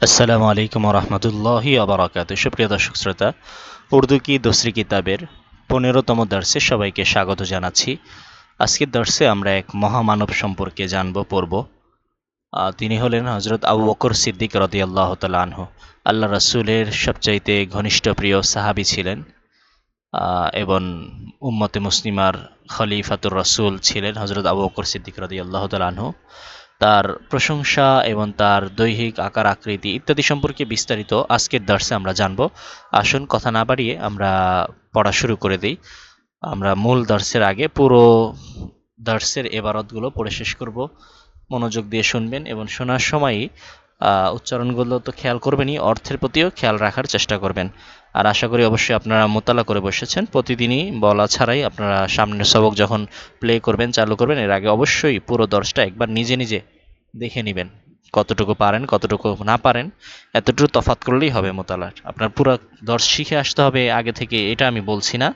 আসসালামু আলাইকুম রহমতুল্লাহি আবরাকাত সুপ্রিয় দর্শক শ্রোতা, উর্দু কি দোসরি কিতাবের পনেরোতম দর্শে সবাইকে স্বাগত জানাচ্ছি। আজকের দর্শে আমরা এক মহামানব সম্পর্কে জানব, পড়ব। তিনি হলেন হজরত আবু বকর সিদ্দিক রদি আল্লাহ আনহু। আল্লাহ রসুলের সবচাইতে ঘনিষ্ঠ প্রিয় সাহাবি ছিলেন এবং উম্মতে মুসলিমার খলিফাতুর রসুল ছিলেন হজরত আবু বকর সিদ্দিক রদি আল্লাহ আনহু। তার প্রশংসা এবং তার দৈহিক আকার, আকৃতি ইত্যাদি সম্পর্কে বিস্তারিত আজকের দর্শে আমরা জানব। আসুন কথা না বাড়িয়ে আমরা পড়া শুরু করে দিই। আমরা মূল দর্শের আগে পুরো দর্শের এবারতগুলো পড়ে শেষ করব। মনোযোগ দিয়ে শুনবেন এবং শোনার সময়ই উচ্চারণগুলো তো খেয়াল করবেনই, অর্থের প্রতিও খেয়াল রাখার চেষ্টা করবেন। আর আশা করি অবশ্যই আপনারা মোতালা করে বসেছেন। প্রতিদিনই বলা ছাড়াই আপনারা সামনের সবক যখন প্লে করবেন, চালু করবেন, এর আগে অবশ্যই পুরো দর্শটা একবার নিজে নিজে দেখে নেবেন। কতটুকু পারেন, কতটুকু না পারেন, এতটুকু তফাৎ করলেই হবে মোতালার। আপনার পুরো দর্শ শিখে আসতে হবে আগে থেকে, এটা আমি বলছি না।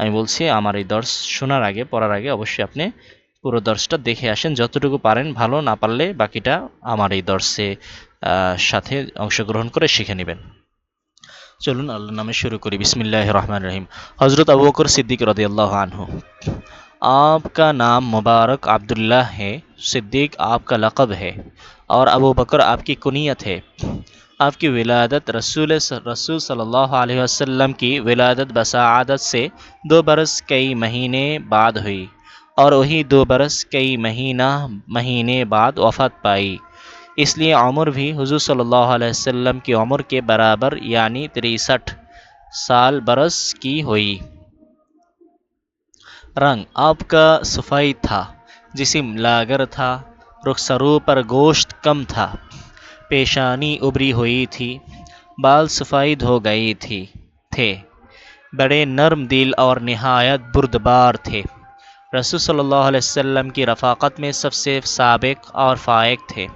আমি বলছি আমার এই দর্শ শোনার আগে, পড়ার আগে অবশ্যই আপনি পুরো দর্শটা দেখে আসেন। যতটুকু পারেন, ভালো না পারলে বাকিটা আমার এই দর্শে সাথে অংশগ্রহণ করে শিখে নেবেন। চলুন আল্লাহ নামে শুরু করি। بسم اللہ الرحمن الرحیم حضرت ابو بکر صدیق رضی اللہ عنہ آپ کا نام مبارک عبداللہ ہے صدیق آپ کا لقب ہے اور ابو بکر آپ کی کنیت ہے آپ کی ولادت رسول رسول صلی اللہ علیہ وسلم کی ولادت بسعادت سے دو برس کئی مہینے بعد ہوئی اور وہی دو برس کئی مہینہ، مہینے بعد وفات پائی۔ اس لیے عمر بھی حضور صلی اللہ علیہ وسلم کی عمر کے برابر یعنی تریسٹھ سال برس کی ہوئی۔ رنگ، آپ کا صفائی تھا، جسم لاگر تھا رخسرو پر گوشت کم تھا، پیشانی ابری ہوئی تھی، بال سفید ہو گئی تھی، تھے۔ بڑے نرم دل اور نہایت بردبار تھے۔ رسول صلی اللہ علیہ وسلم کی رفاقت میں سب سے سابق اور فائق تھے۔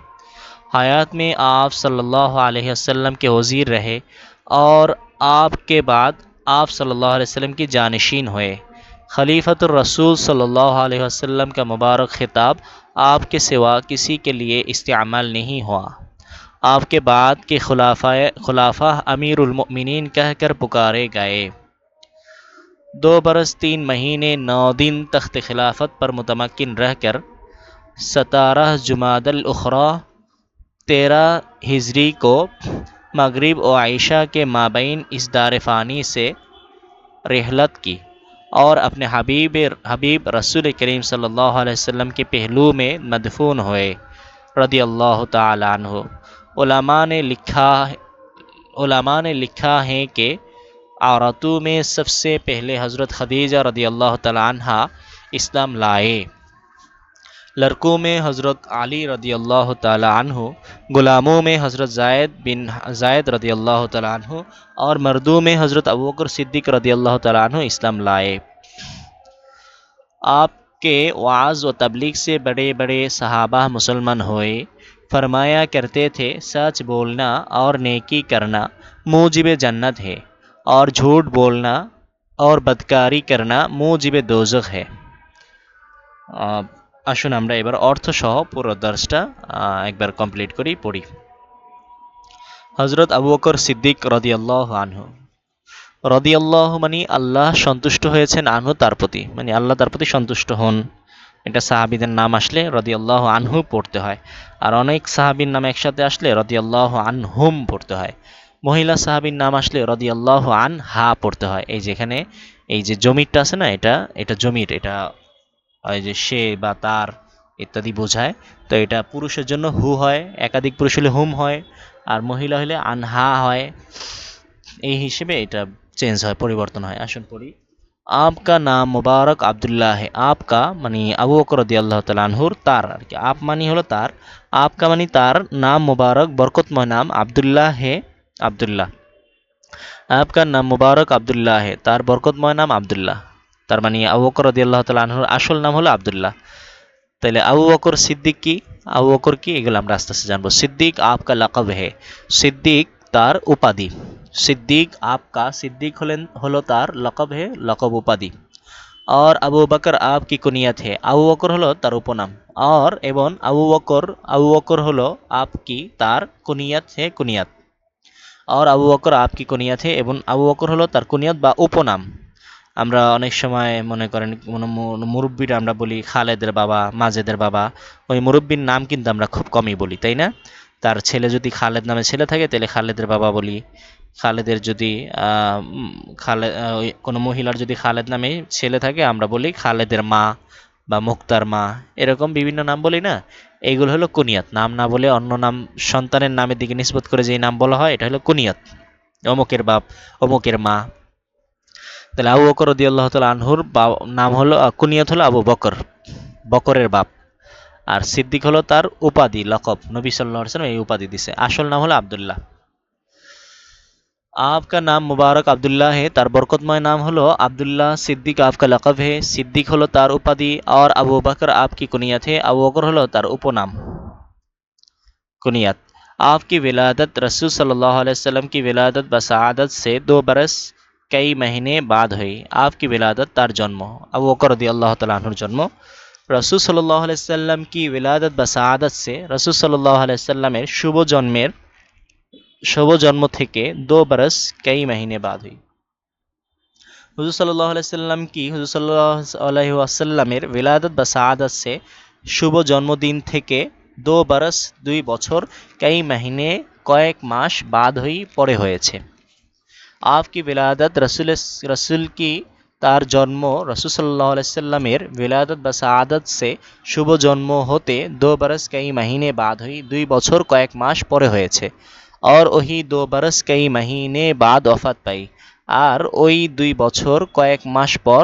حیات میں آپ صلی اللہ علیہ وسلم کے وزیر رہے اور آپ کے بعد آپ صلی اللہ علیہ وسلم کی جانشین ہوئے۔ خلیفۃ الرسول صلی اللہ علیہ وسلم کا مبارک خطاب آپ کے سوا کسی کے لیے استعمال نہیں ہوا۔ آپ کے بعد کے خلافہ خلافہ امیر المؤمنین کہہ کر پکارے گئے۔ دو برس تین مہینے نو دن تخت خلافت پر متمکن رہ کر ستارہ جماعت الاخرا تیرہ ہجری کو مغرب و عائشہ کے مابین اس دار فانی سے رحلت کی اور اپنے حبیب حبیب رسول کریم صلی اللہ علیہ وسلم کے پہلو میں مدفون ہوئے، رضی اللہ تعالیٰ عنہ۔ علماء نے لکھا علماء نے لکھا ہے کہ عورتوں میں سب سے پہلے حضرت خدیجہ رضی اللہ تعالیٰ عنہ اسلام لائے۔ لڑکوں میں حضرت علی رضی اللہ تعالی عنہ، غلاموں میں حضرت زائد بن زائد رضی اللہ تعالیٰ عنہ اور مردوں میں حضرت ابوکر صدیق رضی اللہ تعالیٰ عنہ اسلام لائے۔ آپ کے وعظ و تبلیغ سے بڑے بڑے صحابہ مسلمان ہوئے۔ فرمایا کرتے تھے، سچ بولنا اور نیکی کرنا موجب جنت ہے اور جھوٹ بولنا اور بدکاری کرنا موجب دوزخ ہے۔ আসুন আমরা এবার অর্থ সহ পুরো দর্শটা একবার কমপ্লিট করি, পড়ি। হজরত আবু বকর সিদ্দিক রদিয়াল্লাহ আনহু। রদিয়াল্লাহ মানে আল্লাহ সন্তুষ্ট হয়েছেন আনহু তার প্রতি। মানে আল্লাহ তার প্রতি সন্তুষ্ট হন। এটা সাহাবিদের নাম আসলে রদিয়াল্লাহ আনহু পড়তে হয়। আর অনেক সাহাবির নাম একসাথে আসলে রদিয়াল্লাহ আনহুম পড়তে হয়। মহিলা সাহাবির নাম আসলে রদিয়াল্লাহ আন হা পড়তে হয়। এই যেখানে এই যে জমিরটা আছে না, এটা এটা জমির, এটা ওই যে সে বা তার ইত্যাদি বোঝায়। তো এটা পুরুষের জন্য হু হয়, একাধিক পুরুষ হলে হুম হয়, আর মহিলা হলে আনহা হয়। এই হিসেবে এটা চেঞ্জ হয়, পরিবর্তন হয়। আসুন পড়ি। আপকা নাম মোবারক আবদুল্লাহ, আপকা মানে আবু অকরদি আল্লাহ তালানহুর তার আর কি। আপ মানি হলো তার, আপকা মানে তার নাম মোবারক, বরকতময় নাম আবদুল্লাহ হে আবদুল্লাহ। আপকার নাম মোবারক আবদুল্লাহ তার বরকতময় নাম আবদুল্লাহ। তার মানে আবু বকর রদি আল্লাহ তাল আনহুর আসল নাম হলো আবদুল্লাহ। তাহলে আবু বকর সিদ্দিক কি? আবু বকর কি? এগুলো আমরা আস্তে আস্তে জানব। সিদ্দিক আপকা লাকব হে। সিদ্দিক তার উপাধি। সিদ্দিক আপকা, সিদ্দিক হলেন, হলো তার লকব হে, লকব উপাধি। আর আবু বকর আপ কি কুনিয়াত হে? আবু বকর হলো তার উপনাম। আর এবং আবু বকর আবু বকর হলো আপ কি তার কুনিয়াত হে, কুনিয়াত। আর আবু বকর আপ কি কুনিয়াত হে এবং আবু বকর হলো তার কুনিয়াত বা উপনাম। আমরা অনেক সময় মনে করেন কোনো মুরব্বিরা আমরা বলি খালেদের বাবা মাজেদের বাবা, ওই মুরব্বীর নাম কিন্তু আমরা খুব কমই বলি, তাই না? তার ছেলে যদি খালেদ নামে ছেলে থাকে, তাহলে খালেদের বাবা বলি। খালেদের যদি খালে ওই কোনো মহিলার যদি খালেদ নামে ছেলে থাকে, আমরা বলি খালেদের মা বা মুক্তার মা, এরকম বিভিন্ন নাম বলি না? এইগুলো হলো কুনিয়াত। নাম না বলে অন্য নাম, সন্তানের নামের দিকে নিষ্পত করে যেই নাম বলা হয়, এটা হলো কুনিয়াত। অমুকের বাপ, অমুকের মা। তাহলে আবু বকর রদি আল্লাহ তাল আনহুর বা- নাম হলো আহ, কুনিয়ত হলো আবু বকর বকরের বাপ আর সিদ্দিক হলো তার উপাধি লকব নবী সাল্লাহ সাল্লাম এই উপাধি দিছে আসল নাম হলো আবদুল্লাহ आपका नाम मुबारक अब्दुल्ला है তার বরকতময় নাম হলো আব্দুল্লাহ সিদ্দিক आपका लकब है সিদ্দিক হলো তার উপাধি और আবু বকর आपकी कुनियत है আবু বকর হলো তার উপনাম कुनियत आपकी विलादत रसूल सल्लल्लाहु अलैहि वसल्लम की विलादत बसादत से दो बरस কেই মহিনে বাদ হই আপকি বিলাদত তার জন্ম আবু ওকর রদি আল্লাহ তালাহুর জন্ম রসুল সাল্লাহ আলাইসাল্লাম কি বিলাদত বা সাদত সে রসুল সাল্লাহ আলাইসাল্লামের শুভ জন্মের শুভ জন্ম থেকে দো বরস কেই মহিনে বাদ হই হুজুর সাল্লাহ আলাইসাল্লাম কি হুজুর সাল্লাহ আলাইহি বিলাদত বা সাদত সে শুভ জন্মদিন থেকে দো বরস দুই বছর কেই মহিনে কয়েক মাস বাদ হই পরে হয়েছে। आपकी विलादत रसूल रसूल की তার জন্ম রসুল সাল্লাহ সাল্লামের বিলাদত বা সাআদত সে শুভ জন্ম হতে দো বরস কই মহিনে বাদ হই দুই বছর কয়েক মাস পরে হয়েছে और वही दो बरस कई महीने बाद वफात পাই আর ওই দুই বছর কয়েক মাস পর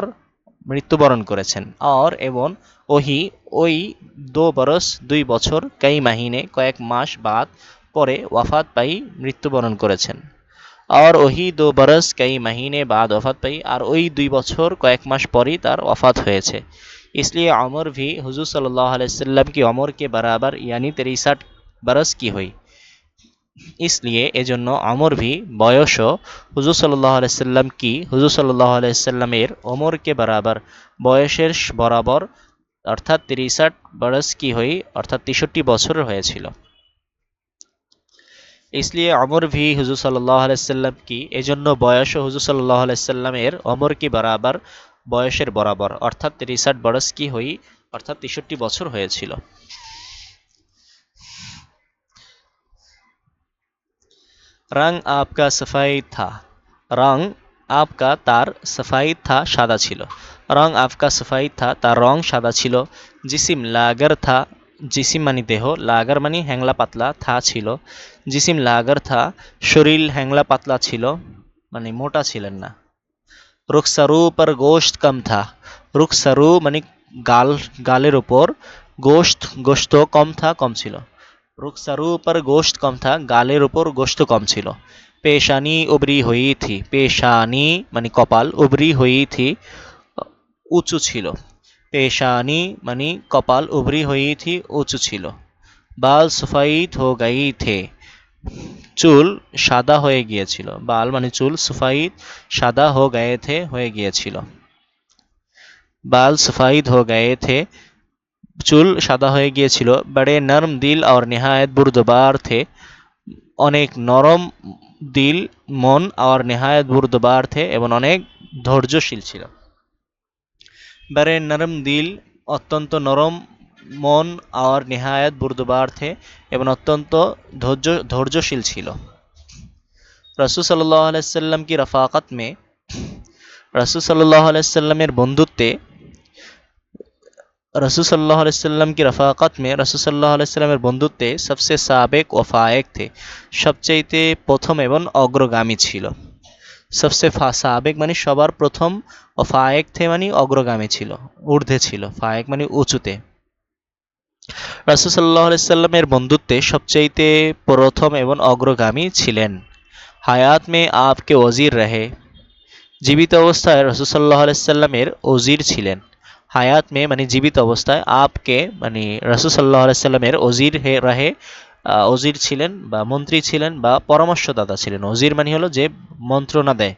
মৃত্যুবরণ করেছেন और এবং ওহি ওই দো বরস দুই বছর কই মাহিনে কয়েক মাস বাদ পরে ওয়াফাত পাই মৃত্যুবরণ করেছেন और ওহি দো বরস কই মহিনে বাদ ওফাত পাই আর ওই দুই বছর কয়েক মাস পরই তার ওয়াফাত হয়েছে इसलिए उमर भी हुजूर सल्लल्लाहु अलैहि वसल्लम की उम्र के बराबर यानी तिरसठ बरस की हुई इसलिए এজন্য অমর ভি বয়সও হুজুর সাল্লাহ আলাইসাল্লাম কি হুজুর সাল্লাহ আলাইসাল্লামের ওমরকে বরাবর বয়সের স- বরাবর অর্থাৎ তিরিশাট বরস কি হই অর্থাৎ তেষট্টি বছরের হয়েছিল इसलिए অমর ভি হুজুর সাল্লাহ আলাইসাল্লাম কি এজন্য বয়সও হুজুর সাল্লাহ আলাইসাল্লামের অমর কি বরাবর বয়সের বরাবর অর্থাৎ তিরিশাট বরস কি হই অর্থাৎ তেষট্টি বছর হয়েছিল রং আপকা সফাই থা রং আপকা তার সফাই থা সাদা ছিল রং আপকা সফাই থা তার রং সাদা ছিল জিসিম লাগার থা জিসিম মানে দেহ, লাগার মানে হ্যাংলা পাতলা থা ছিল। জিসিম লাগার থা শরীর হ্যাংলা পাতলা ছিল মানে মোটা ছিলেন না। রুকসারু পর গোশত কম থা। রুকসারু মানে গাল, গালের উপর গোশত গোশত কম থা, কম ছিল। রুকসারু পর গোশত কম থা, গালের উপর গোশত কম ছিল। পেশানি উবরি হয়েই থি পেশানি মানে কপাল উবরি হয়েই থি উঁচু ছিল। পেশানি মানে কপাল উবরি হই থি উঁচু ছিল বাল সুফাইত হো গাই থে চুল সাদা হয়ে গিয়েছিল বাল মানে চুল সুফাইত সাদা হো গায়ে থে হয়ে গিয়েছিল বাল সুফাইদ হো গায়ে থে চুল সাদা হয়ে গিয়েছিল বড়ে নরম দিল আর নেহায়ত বুরদবার থে অনেক নরম দিল মন আর নেহায়ত বুরদবার থে এবং অনেক ধৈর্যশীল ছিল বারে নরম দিল, অত্যন্ত নরম মন আর নিহায়াত বুর্দবার থে, এবং অত্যন্ত ধৈর্য, ধৈর্যশীল ছিল। রসুল সাল্লাহ আলাইসাল্লাম কি রফাকাত মে? রসুল সাল্লাহ আলাইসাল্লামের বন্ধুত্বে रसूल सल्लल्लाहु আলাইসাল্লাম কি की মে? में रसूल सल्लल्लाहु বন্ধুত্বে সবচেয়ে সাবেক ও ফায়েক थे সবচেয়ে প্রথম এবং অগ্রগামী ছিল। সবসে ফা, সাবেক মানে সবার প্রথম ও ফায়েক থে মানে অগ্রগামী ছিল, ঊর্ধ্বে ছিল। ফায়েক মানে উঁচুতে। রাসূল আলাইহি সাল্লামের বন্ধুত্বে সবচাইতে প্রথম এবং অগ্রগামী ছিলেন। হায়াত মে আপকে ওজির রহে। জীবিত অবস্থায় রসুল সাল্লাহ আলাইসাল্লামের ওজির ছিলেন। হায়াত মে মানে জীবিত অবস্থায় আপকে মানে রসুল সাল্লাহ আলাইসাল্লামের ওজির হে, রাহে। ওজির ছিলেন বা মন্ত্রী ছিলেন বা পরামর্শদাতা ছিলেন। ওজির মানে হলো যে মন্ত্রণা দেয়,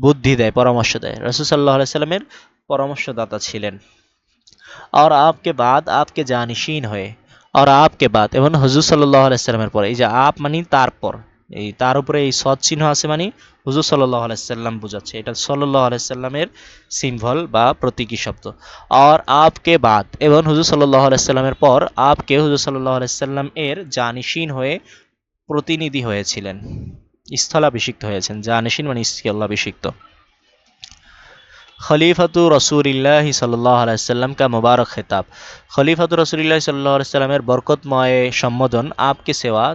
বুদ্ধি দেয়, পরামর্শ দেয়। রসুল সাল্লাহ সাল্লামের পরামর্শদাতা ছিলেন। আর আপকে বাদ, আপকে জানিসীন হয়ে, আর আপকে বাদ, এবং হজুর সাল্লাহ আলাইসাল্লামের পরে, এই যে আপ মানে তারপর। এই তার উপরে এই সৎ চিহ্ন আছে মানে হুজুর সাল্লাহ আলাইসাল্লাম বোঝাচ্ছে। এটা সাল্লাহ আলাইসাল্লামের সিম্বল বা প্রতীকী শব্দ। আর আপকে বাদ। এবং হুজুর সাল্লাহ আলাইসাল্লামের পর আপকে হুজুর সাল্লাহ আলাইসাল্লাম এর জানিসীন হয়ে প্রতিনিধি হয়েছিলেন। স্থলাভিষিক্ত হয়েছেন। জানিসীন মানে স্থলাভিষিক্ত। খলিফাতু রসুলিল্লাহ সাল্লাহ আলাইসাল্লাম কা মুবারক খেতাব। খলিফাতু রসুলিল্লাহ সাল্লাহ আলাইসাল্লামের বরকতময় সম্বোধন আপকে সেবা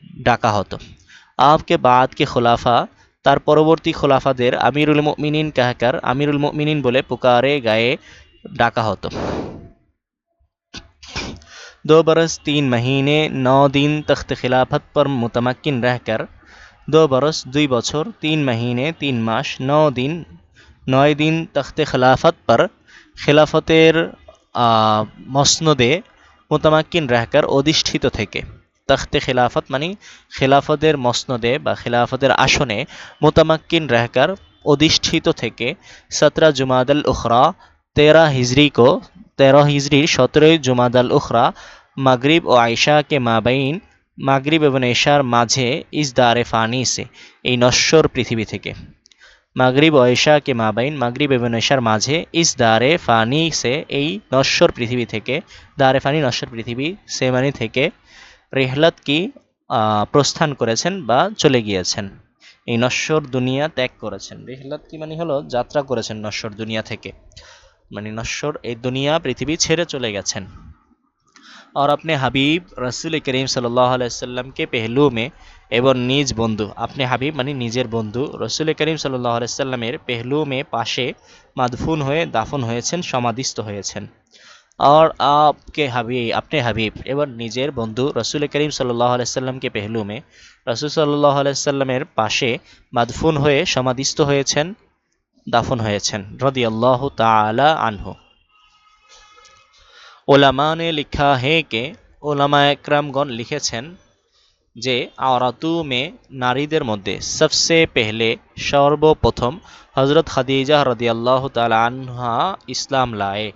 ডাকা হতো আপকে বাদকে খুলাফা তার পরবর্তী খোলাফাদের আমিরুল মিনিন कहकर আমিরুল মিনিন বলে পুকারে গায়ে ডাকা হতো दो बरस तीन महीने नौ दिन तख्त खिलाफत पर मुतमक्किन रहकर दो बरस দুই বছর তিন মহিনে তিন মাস ন দিন নয় দিন তখতে খেলাফত পর খেলাফতের আহ, মসনদে মোতামাক্কিন রাহকার অধিষ্ঠিত থেকে তখতে খেলাফত মানে খেলাফতের মসনদে বা খেলাফতের আসনে মোতামাক্কিন রাহকার অধিষ্ঠিত থেকে সতরা জুমাদাল উখরা তেরহ হিজরি কো তেরহ হিজরির সতেরোই জুমাদাল উখরা, মাগরিব ও আয়শা কে মাবাইন, মাগরিব এবং এশার মাঝে ইস দারে ফানি সে, এই নশ্বর পৃথিবী থেকে। মাগরিব এশাকে মাবাইন, মাগরিব এবং এশার মাঝে ইস দারে ফানি সে, এই নশ্বর পৃথিবী থেকে, দারে ফানি নশ্বর পৃথিবী সে মানে থেকে রেহলত কি আহ, প্রস্থান করেছেন বা চলে গিয়েছেন এই নশ্বর দুনিয়া ত্যাগ করেছেন রেহলত কি মানে হলো যাত্রা করেছেন নশ্বর দুনিয়া থেকে মানে নশ্বর এই দুনিয়া পৃথিবী ছেড়ে চলে গেছেন और अपने हबीब रसूल करीम सल्लल्लाहु अलैहि वसल्लम के पहलू में এবং নিজ বন্ধু আপনি হাবিব মানে নিজের বন্ধু রসুল করিম সাল্লাহ আলাইসাল্লামের পেহলু মে পাশে মাদফুন হয়ে দাফন হয়েছেন সমাধিস্থ হয়েছেন আর আপকে হাবিব আপনি হাবিব এবার নিজের বন্ধু রসুল করিম সাল্লাহ আলাইসাল্লামকে পেহলু মে রসুল সাল্লাহ আলাইসাল্লামের পাশে মাদফুন হয়ে সমাধিস্থ হয়েছেন দাফন হয়েছেন রদি আল্লাহ তালা আনহু ওলামা ने लिखा है कि ওলামা একরামগণ লিখেছেন যে আওরাতু মে নারীদের মধ্যে সবসে পেহলে সর্বপ্রথম হজরত খাদিজা রদিয়াল্লাহ তালা আনহা ইসলাম লায়ে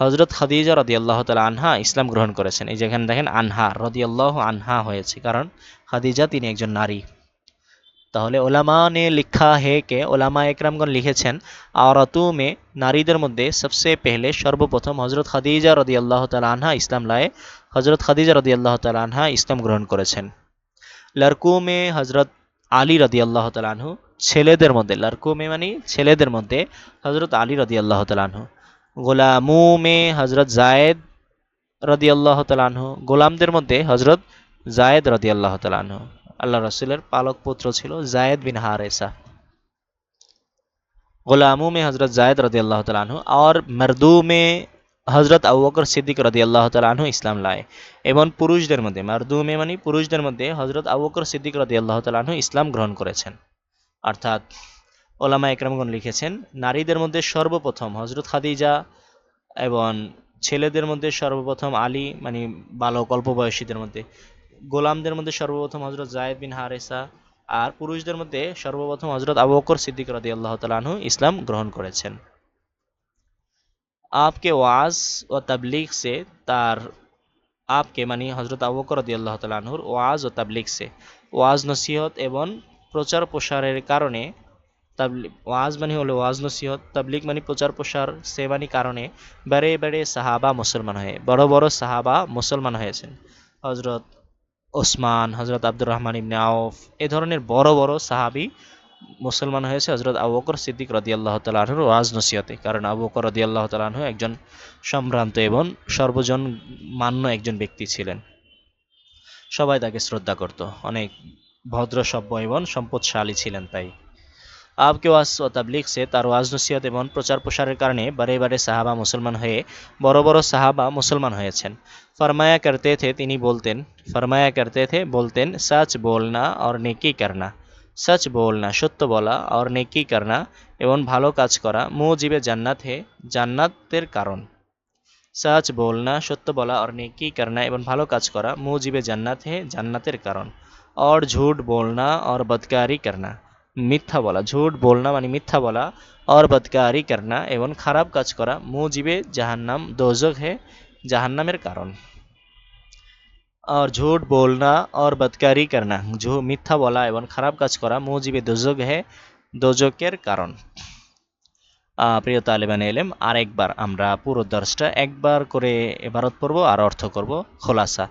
হজরত খাদিজা রদিয়াল্লাহ তালা আনহা ইসলাম গ্রহণ করেছেন। এই যেখানে দেখেন আনহা, রদিয়াল্লাহ আনহা হয়েছে। কারণ খাদিজা তিনি একজন নারী। তাহলে ওলামা নে লিখা হে কে? ওলামা একরামগণ লিখেছেন আওরাতু মে নারীদের মধ্যে সবসে পেহলে সর্বপ্রথম হজরত খাদিজা রদি আল্লাহ তালা আনহা ইসলাম লায়ে হজরত খাদিজা রদি আল্লাহ তালা আনহা ইসলাম গ্রহণ করেছেন। লড়কু মে হজরত আলী রদি আল্লাহ তালাহু ছেলেদের মধ্যে লড়কু মে মানে ছেলেদের মধ্যে হজরত আলী রদি আল্লাহ তালাহু গোলামু মে হজরত জায়দ রদি আল্লাহ তালাহ গোলামদের মধ্যে হজরত জায়দ রদি আল্লাহ তালাহ আল্লাহ রসুলের পালক পুত্র ছিল জায়েদ বিন হারেসা। গোলামু মে হজরত জায়েদ রদি আল্লাহ তালাহ আর মরদু মে হজরত আবুবকর সিদ্দিক রদি আল্লাহ তালাহ ইসলাম লায়। এবং পুরুষদের মধ্যে মর্দু মে মানে পুরুষদের মধ্যে হজরত আবুকর সিদ্দিক রদি আল্লাহ তালাহ ইসলাম গ্রহণ করেছেন। অর্থাৎ ওলামা একরামগণ লিখেছেন, নারীদের মধ্যে সর্বপ্রথম হজরত খাদিজা এবং ছেলেদের মধ্যে সর্বপ্রথম আলী মানে বালক অল্প বয়সীদের মধ্যে, গোলামদের মধ্যে সর্বপ্রথম হজরত জায়দ বিন হারেসা আর পুরুষদের মধ্যে সর্বপ্রথম হজরত আবু বকর সিদ্দিক রাদি আল্লাহ তালু ইসলাম গ্রহণ করেছেন। আপকে ওয়াজ ও তাবলিক সে তার, আপকে মানে হজরত আবু বকর রদি আল্লাহ তালাহুর ওয়াজ ও তাবলিক সে। ওয়াজ, নসিহত এবং প্রচার প্রসারের কারণে তাবলি ওয়াজ মানে হলো ওয়াজ নসিহত, তাবলিগ মানে প্রচার প্রসার সে মানে কারণে বেড়ে বেড়ে সাহাবা মুসলমান হয়ে, বড় বড় সাহাবা মুসলমান হয়েছেন। হজরত ওসমান হজরত আব্দুর রহমান ইবনে আউফ এ ধরনের বড় বড় সাহাবি মুসলমান হয়েছে হজরত আবু বকর সিদ্দিক রদি আল্লাহ তালাহুর ওয়াজ নসিহতে। কারণ আবু বকর রদি আল্লাহ তালাহু একজন সম্ভ্রান্ত এবং সর্বজন মান্য একজন ব্যক্তি ছিলেন। সবাই তাকে শ্রদ্ধা করত। অনেক ভদ্র, সভ্য এবং সম্পদশালী ছিলেন তাই। आपके ওয়াজ ও তাবলিগ সে তার ওয়াজ নসিহত এবং প্রচার প্রসারের কারণে বারে বারে সাহাবা মুসলমান হয়ে বড় বড় সাহাবা মুসলমান হয়েছেন ফরমায়া করতে থে তিনি বলতেন ফরমায়া করতে থে বলতেন সচ বলনা और নেকি করনা সচ বলনা সত্য বলা और নেকি করনা এবং ভালো কাজ করা মুজিবে জান্নাত হে জান্নাতের কারণ সচ বলনা সত্য বলা और নেকি করনা এবং ভালো কাজ করা মুজিবে জান্নাত হে জান্নাতের কারণ और झूठ बोलना और बदकारी करना মিথ্যা বলা ঝুট বলনা মানে মিথ্যা বলা और बदकारी करना এবং খারাপ কাজ করা মুজিবে জাহান্নাম দোজক হে জাহান্নামের কারণ और झूठ बोलना और बदकारी करना ঝু মিথ্যা বলা এবং খারাপ কাজ করা মুজিবে দোজক হে দোজকের কারণ আহ, প্রিয় তালিবান এলেম আরেকবার আমরা পুরো দর্শটা একবার করে এবারত পড়ব আর অর্থ করব খোলাসা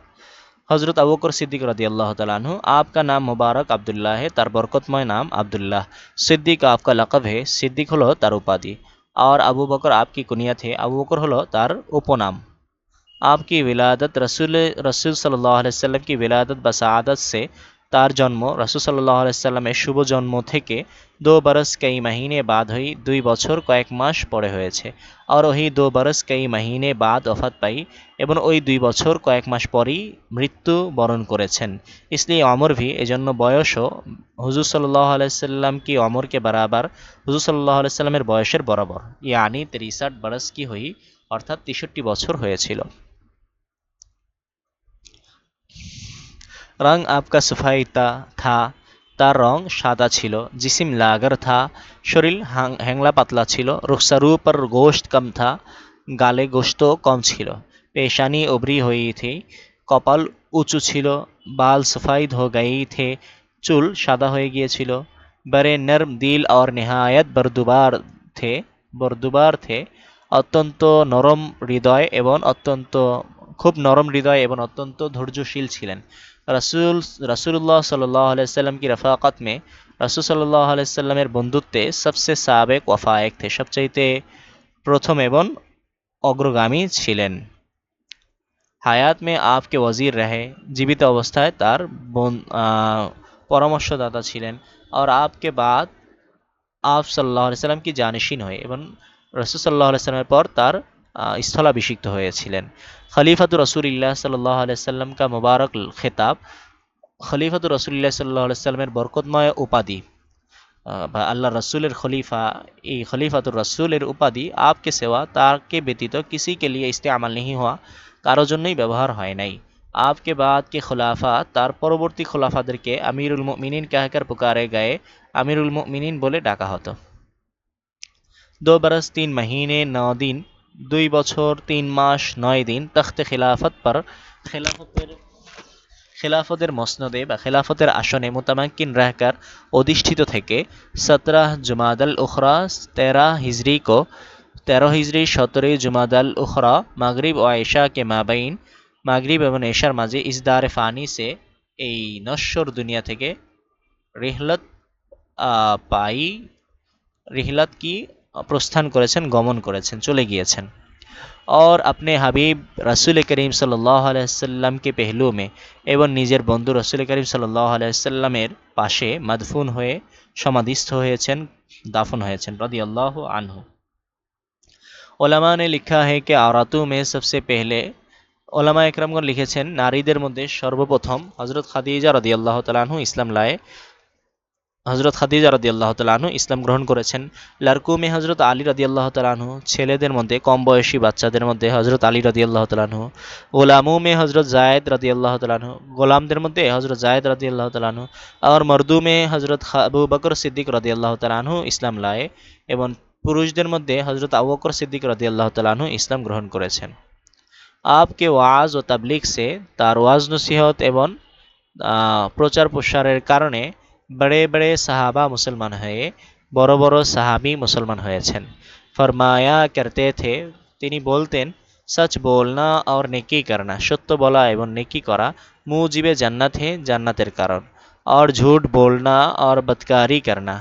حضرت ابوکر صدیق رضی اللہ تعالیٰ عنہ، آپ کا نام مبارک عبداللہ ہے، تر برکتمۂ نام عبداللہ۔ صدیق آپ کا لقب ہے، صدیق ہلو تر اپادی۔ اور ابو بکر آپ کی کنیت ہے ابو بکر ہلو تار اپنام آپ کی ولادت رسول رسول صلی اللہ علیہ وسلم کی ولادت بسعادت سے তার জন্ম রাসুসাল্লাহ আলাইসাল্লামের শুভ জন্ম থেকে দো বরস কেই মাহিনে বাদ হই দুই বছর কয়েক মাস পরে হয়েছে। আর ওই দো বরস কেই মাহিনে বাদ অফাত পাই এবং ওই দুই বছর কয়েক মাস পরই মৃত্যু বরণ করেছেন। ইসলি অমর ভি এজন্য বয়সও হুজুর সাল্লাহ আলাইসাল্লাম কি অমরকে বরাবর হুজুর সাল্লাহ আলাইসাল্লামের বয়সের বরাবর, ইয়ানি তেরিসাট বরস কি হই, অর্থাৎ তেষট্টি বছর হয়েছিল। রং আপকা সফাই তা, থা তার রং সাদা ছিল, জিসিম লাগার থা, শরীর হ্যাংলা পাতলা ছিল, রুখসারু পর গোশত কম থা, গালে গোশত কম ছিল। পেশানি উবরি হই থি, কপাল উঁচু ছিল, বাল সফাইদ হো গই থে, চুল সাদা হয়ে গিয়েছিল বরে নরম দিল और নেহায়ত বরদুবার থে বরদুবার থে, অত্যন্ত নরম হৃদয় এবং অত্যন্ত, খুব নরম হৃদয় এবং অত্যন্ত ধৈর্যশীল ছিলেন। রাসুল রাসুল্লাহ সাল্লাহ আলাইসাল্লাম কি রফাকত মে? রাসুল সাল্লাহ আলাইসাল্লামের বন্ধুত্বে সবসে সাবেক ওয়াফায়েক থে সবচাইতে প্রথম এবং অগ্রগামী ছিলেন। হায়াত মে আপকে ওয়াজির রহে, জীবিত অবস্থায় তার পরামর্শদাতা ছিলেন আর আপকে বাদ আপ সাল্লাহ আলাইসাল্লাম কি জানিসীন হয়ে এবং রসুল সাল্লাহ আলাইসাল্লামের পর তার স্থলাভিষিক্ত হয়েছিলেন। খলিফাতুর রসুলিল্লাহ সাল্লাহ সাল্লাম কা মুবারক খেতাব। খলিফাতুর রসুলিল্লাহ সাল্লাহ সাল্লামের বরকতময় উপাধি। বা আল্লাহ রসুলের খলিফা, এই খলিফাতুর রসুলের উপাধি আপকে সেবা তাকে ব্যতীত কিসি কে লিয়ে ইস্তে আমাল নেই হওয়া কারও জন্যই ব্যবহার হয় নাই। আপকে বাদ কে খোলাফা, তার পরবর্তী খোলাফাদেরকে আমিরুল মিনিন কাহকার পুকারে গায়ে আমিরুল মিনিন বলে ডাকা হতো। দো বরস তিন মহিনে, ন দিন দুই বছর, তিন মাস, নয় দিন তখতে খিলাফত পর খেলাফতের খেলাফতের মসনদে বা খেলাফতের আসনে মোতামাক্কিন রাহকার অধিষ্ঠিত থেকে সতরাহ জুমাদাল উখরা তেরা হিজরি কো তেরো হিজরি সতেরো জুমাদাল উখরা, মাগরীব ও এশা কে মাবাইন, মাগরীব এবং এশার মাঝে ইজদার ফানি সে এই নশ্বর দুনিয়া থেকে রিহলত পাই, রিহলত কি? প্রস্থান করেছেন গমন করেছেন চলে গিয়েছেন और अपने हबीब रसूल करीम सल्लल्लाहु अलैहि वसल्लम के पहलू में এবং নিজের বন্ধু রসুল করিম সাল্লাহ আলাইসাল্লামের পাশে মাদফুন হয়ে সমাধিস্থ হয়েছেন দাফন হয়েছেন रदी अल्लाह আনহু ওলামা ने लिखा है कि औरतों में सबसे पहले ওলামা একরামগণ লিখেছেন নারীদের মধ্যে সর্বপ্রথম হজরত খাদিজা রদি আল্লাহ তালাহু ইসলাম লায়ে হজরত খাদিজা রদি আল্লাহ তালাহু ইসলাম গ্রহণ করেছেন। লারকু মে হজরত আলী রদি আল্লাহ তালাহু ছেলেদের মধ্যে কম বয়সী বাচ্চাদের মধ্যে হজরত আলী রদি আল্লাহ তালাহু গোলামু মে হজরত জায়দ রদি আল্লাহ তালাহু গোলামদের মধ্যে হজরত জায়দ রদি আল্লাহ তালাহু আর মর্দু মে হজরত আবু বকর সিদ্দিক রদি আল্লাহ তালাহু ইসলাম লায়ে এবং পুরুষদের মধ্যে হজরত আবু বকর সিদ্দিক রদি আল্লাহ তালাহু ইসলাম গ্রহণ করেছেন। আপকে ওয়াজ ও তাবলিগ সে তার ওয়াজ নসিহত এবং প্রচার প্রসারের কারণে বড়ে বড়ে সাহাবা মুসলমান হয়ে বড় বড় সাহাবি মুসলমান হয়েছেন ফরমায়া করতে থে তিনি বলতেন সচ বলনা আর নেকি করনা সত্য বলা এবং নেকি করা মুজিবে জান্নাত হে জান্নাতের কারণ আর ঝুট বলনা আর বৎকারি করনা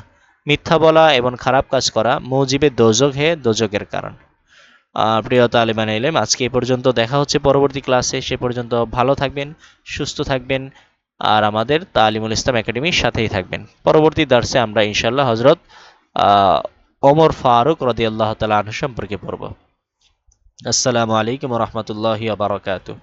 মিথ্যা বলা এবং খারাপ কাজ করা মুজিবে দোজক হে দোজকের কারণ প্রিয় তালিবান এলেম আজকে এ পর্যন্ত দেখা হচ্ছে পরবর্তী ক্লাসে, সে পর্যন্ত ভালো থাকবেন, সুস্থ থাকবেন আর আমাদের তালিমুল ইসলাম একাডেমির সাথেই থাকবেন। পরবর্তী দার্সে আমরা ইনশাল্লাহ হজরত ওমর ফারুক রদি আল্লাহ তালা সম্পর্কে পড়ব। আসসালামু আলাইকুম রহমতুল্লাহ বারকাতুহ।